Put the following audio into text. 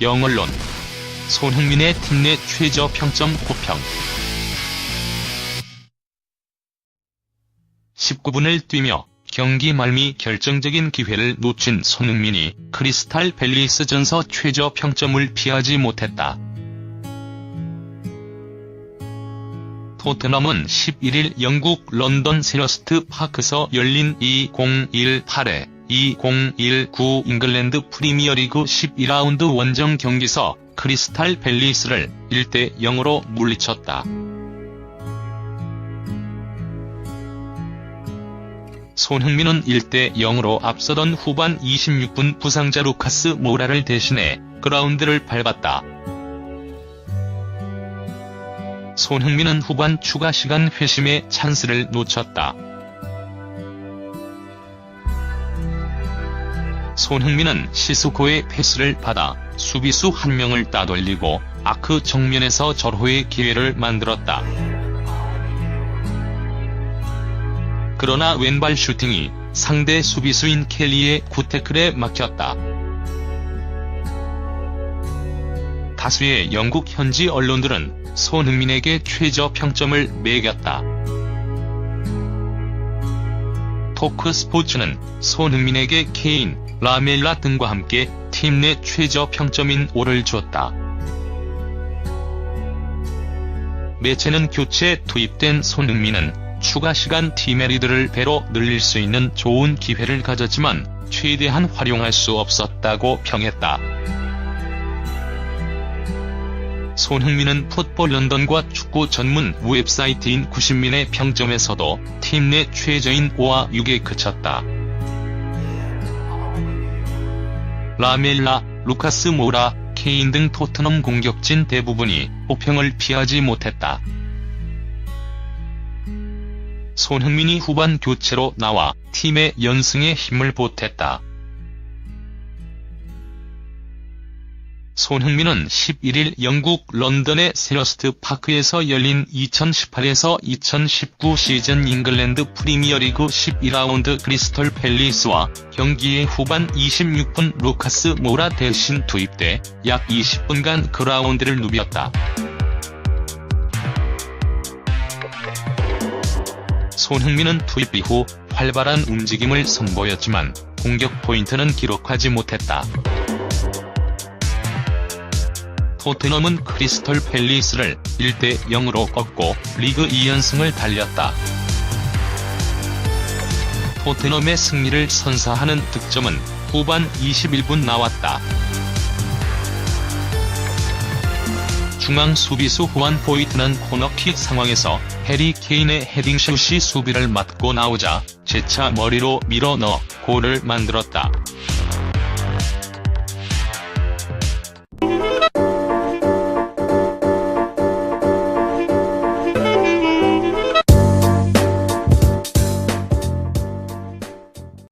영언론 손흥민의 팀 내 최저 평점 호평 19분을 뛰며 경기 말미 결정적인 기회를 놓친 손흥민이 크리스탈 팰리스전서 최저 평점을 피하지 못했다. 토트넘은 11일 영국 런던 셀러스트 파크에서 열린 2018회 2019 잉글랜드 프리미어리그 12라운드 원정 경기서 크리스탈 팰리스를 1대 0으로 물리쳤다. 손흥민은 1대 0으로 앞서던 후반 26분 부상자 루카스 모라를 대신해 그라운드를 밟았다. 손흥민은 후반 추가 시간 회심에 찬스를 놓쳤다. 손흥민은 시스코의 패스를 받아 수비수 한 명을 따돌리고 아크 정면에서 절호의 기회를 만들었다. 그러나 왼발 슈팅이 상대 수비수인 켈리의 구태클에 막혔다. 다수의 영국 현지 언론들은 손흥민에게 최저 평점을 매겼다. 토크 스포츠는 손흥민에게 케인, 라멜라 등과 함께 팀 내 최저 평점인 5를 줬다. 매체는 교체 투입된 손흥민은 추가 시간 팀의 리드를 배로 늘릴 수 있는 좋은 기회를 가졌지만 최대한 활용할 수 없었다고 평했다. 손흥민은 풋볼 런던과 축구 전문 웹사이트인 90민의 평점에서도 팀 내 최저인 5와 6에 그쳤다. 라멜라, 루카스 모라, 케인 등 토트넘 공격진 대부분이 호평을 피하지 못했다. 손흥민이 후반 교체로 나와 팀의 연승에 힘을 보탰다. 손흥민은 11일 영국 런던의 셀러스트 파크에서 열린 2018에서 2019 시즌 잉글랜드 프리미어리그 12라운드 크리스털 팰리스와 경기의 후반 26분 루카스 모라 대신 투입돼 약 20분간 그라운드를 누볐다. 손흥민은 투입 이후 활발한 움직임을 선보였지만 공격 포인트는 기록하지 못했다. 토트넘은 크리스털 팰리스를 1대 0으로 꺾고 리그 2연승을 달렸다. 토트넘의 승리를 선사하는 득점은 후반 21분 나왔다. 중앙 수비수 후안 포이트는 코너킥 상황에서 해리 케인의 헤딩슛이 수비를 맞고 나오자 재차 머리로 밀어 넣어 골을 만들었다.